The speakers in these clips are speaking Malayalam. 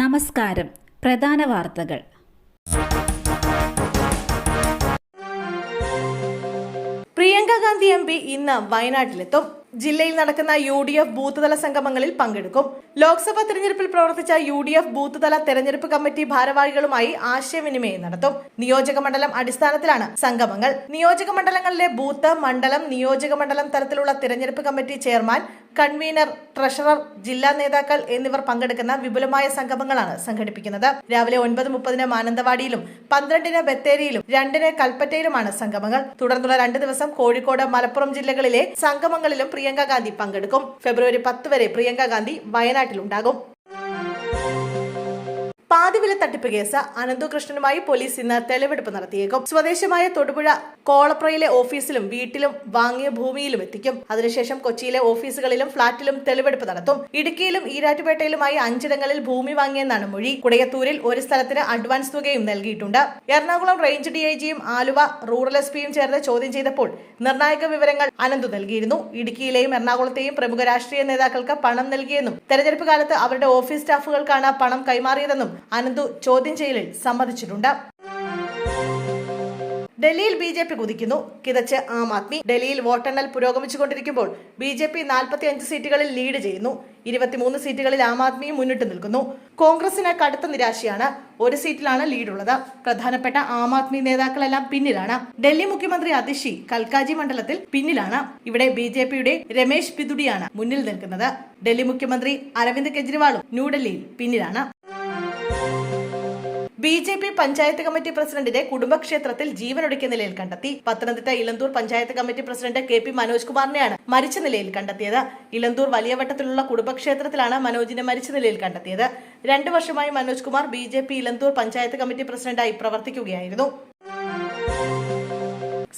നമസ്കാരം. പ്രധാന വാർത്തകൾ. പ്രിയങ്ക ഗാന്ധി എം പി ഇന്ന് വയനാട്ടിലെത്തും. ജില്ലയിൽ നടക്കുന്ന യു ഡി എഫ് ബൂത്തുതല സംഗമങ്ങളിൽ പങ്കെടുക്കും. ലോക്സഭാ തെരഞ്ഞെടുപ്പിൽ പ്രവർത്തിച്ച യു ഡി എഫ് ബൂത്തുതല തെരഞ്ഞെടുപ്പ് കമ്മിറ്റി ഭാരവാഹികളുമായി ആശയവിനിമയം നടത്തും. നിയോജക മണ്ഡലം അടിസ്ഥാനത്തിലാണ് സംഗമങ്ങൾ. നിയോജക മണ്ഡലങ്ങളിലെ ബൂത്ത് മണ്ഡലം നിയോജക മണ്ഡലം തലത്തിലുള്ള തെരഞ്ഞെടുപ്പ് കമ്മിറ്റി ചെയർമാൻ കൺവീനർ ട്രഷറർ ജില്ലാ നേതാക്കൾ എന്നിവർ പങ്കെടുക്കുന്ന വിപുലമായ സംഗമങ്ങളാണ് സംഘടിപ്പിക്കുന്നത്. രാവിലെ ഒൻപത് മുപ്പതിന് മാനന്തവാടിയിലും പന്ത്രണ്ടിന് ബത്തേരിയിലും രണ്ടിന് കൽപ്പറ്റയിലുമാണ് സംഗമങ്ങൾ. തുടർന്നുള്ള രണ്ട് ദിവസം കോഴിക്കോട് മലപ്പുറം ജില്ലകളിലെ സംഗമങ്ങളിലും പ്രിയങ്ക ഗാന്ധി പങ്കെടുക്കും. ഫെബ്രുവരി പത്ത് വരെ പ്രിയങ്ക ഗാന്ധി വയനാട്ടിലുണ്ടാകും. പാതിവില തട്ടിപ്പ് കേസ് അനന്തുകൃഷ്ണനുമായി പോലീസ് ഇന്ന് തെളിവെടുപ്പ് നടത്തിയേക്കും. സ്വദേശമായ തൊടുപുഴ കോളപ്രയിലെ ഓഫീസിലും വീട്ടിലും വാങ്ങിയ ഭൂമിയിലും എത്തിക്കും. അതിനുശേഷം കൊച്ചിയിലെ ഓഫീസുകളിലും ഫ്ളാറ്റിലും തെളിവെടുപ്പ് നടത്തും. ഇടുക്കിയിലും ഈരാറ്റുപേട്ടയിലുമായി അഞ്ചിടങ്ങളിൽ ഭൂമി വാങ്ങിയെന്നാണ് മൊഴി. കുടയത്തൂരിൽ ഒരു സ്ഥലത്തിന് അഡ്വാൻസ് തുകയും നൽകിയിട്ടുണ്ട്. എറണാകുളം റേഞ്ച് ഡിഐജിയും ആലുവ റൂറൽ എസ് പിയും ചേർന്ന് ചോദ്യം ചെയ്തപ്പോൾ നിർണായക വിവരങ്ങൾ അനന്തു നൽകിയിരുന്നു. ഇടുക്കിയിലെയും എറണാകുളത്തെയും പ്രമുഖ രാഷ്ട്രീയ നേതാക്കൾക്ക് പണം നൽകിയെന്നും തെരഞ്ഞെടുപ്പ് കാലത്ത് അവരുടെ ഓഫീസ് സ്റ്റാഫുകൾക്കാണ് പണം കൈമാറിയതെന്നും അനന്തു ചോദ്യം ചെയ്യലിൽ സമ്മതിച്ചിട്ടുണ്ട്. ഡൽഹിയിൽ ബി ജെ പി കുതിക്കുന്നു. കിതച്ച് ആം ആദ്മി. ഡൽഹിയിൽ വോട്ടെണ്ണൽ പുരോഗമിച്ചുകൊണ്ടിരിക്കുമ്പോൾ ബി ജെ പി നാൽപ്പത്തി അഞ്ച് സീറ്റുകളിൽ ലീഡ് ചെയ്യുന്നു. ഇരുപത്തിമൂന്ന് സീറ്റുകളിൽ ആം ആദ്മിയും മുന്നിട്ട് നിൽക്കുന്നു. കോൺഗ്രസിന് കടുത്ത നിരാശയാണ്. ഒരു സീറ്റിലാണ് ലീഡുള്ളത്. പ്രധാനപ്പെട്ട ആം ആദ്മി നേതാക്കളെല്ലാം പിന്നിലാണ്. ഡൽഹി മുഖ്യമന്ത്രി അതിഷി കൽക്കാജി മണ്ഡലത്തിൽ പിന്നിലാണ്. ഇവിടെ ബി ജെ പിയുടെ രമേശ് പിതുടിയാണ് മുന്നിൽ നിൽക്കുന്നത്. ഡൽഹി മുഖ്യമന്ത്രി അരവിന്ദ് കെജ്രിവാളും ന്യൂഡൽഹിയിൽ പിന്നിലാണ്. B J P panchayat committee പ്രസിഡന്റിനെ കുടുംബക്ഷേത്രത്തിൽ ജീവനൊടുക്കിയ നിലയിൽ കണ്ടെത്തി. Pathanamthitta Elanthoor panchayat committee president K P Manoj കുമാറിനെയാണ് മരിച്ച നിലയിൽ കണ്ടെത്തിയത്. ഇലന്തൂർ വലിയവട്ടത്തിലുള്ള കുടുംബക്ഷേത്രത്തിലാണ് മനോജിനെ മരിച്ച നിലയിൽ കണ്ടെത്തിയത്. രണ്ടു വർഷമായി Manoj Kumar B J P Elanthoor panchayat committee പ്രസിഡന്റായി പ്രവർത്തിക്കുകയായിരുന്നു.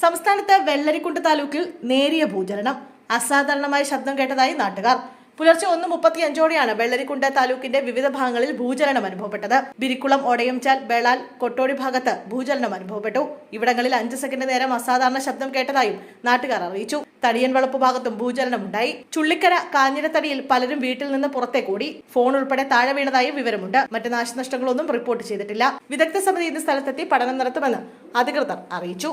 സംസ്ഥാനത്ത് വെള്ളരിക്കുണ്ട് താലൂക്കിൽ നേരിയ ഭൂചലനം അസാധാരണമായ ശബ്ദം കേട്ടതായി നാട്ടുകാർ. പുലർച്ചെ ഒന്ന് മുപ്പത്തി അഞ്ചോടെയാണ് വെള്ളരിക്കുണ്ട് താലൂക്കിന്റെ വിവിധ ഭാഗങ്ങളിൽ ഭൂചലനം അനുഭവപ്പെട്ടത്. ബിരിക്കുളം ഒടയംചാൽ ബേളാൽ കൊട്ടോടി ഭാഗത്ത് ഭൂചലനം അനുഭവപ്പെട്ടു. ഇവിടങ്ങളിൽ അഞ്ച് സെക്കൻഡ് നേരം അസാധാരണ ശബ്ദം കേട്ടതായും നാട്ടുകാർ അറിയിച്ചു. തടിയൻ വളപ്പ് ഭാഗത്തും ഭൂചലനമുണ്ടായി. ചുള്ളിക്കര കാഞ്ഞിരത്തടിയിൽ പലരും വീട്ടിൽ നിന്ന് പുറത്തേക്കൂടി ഫോൺ ഉൾപ്പെടെ താഴെ വീണതായി വിവരമുണ്ട്. മറ്റ് നാശനഷ്ടങ്ങളൊന്നും റിപ്പോർട്ട് ചെയ്തിട്ടില്ല. വിദഗ്ധ സമിതി ഇന്ന് സ്ഥലത്തെത്തി പഠനം നടത്തുമെന്ന് അധികൃതർ അറിയിച്ചു.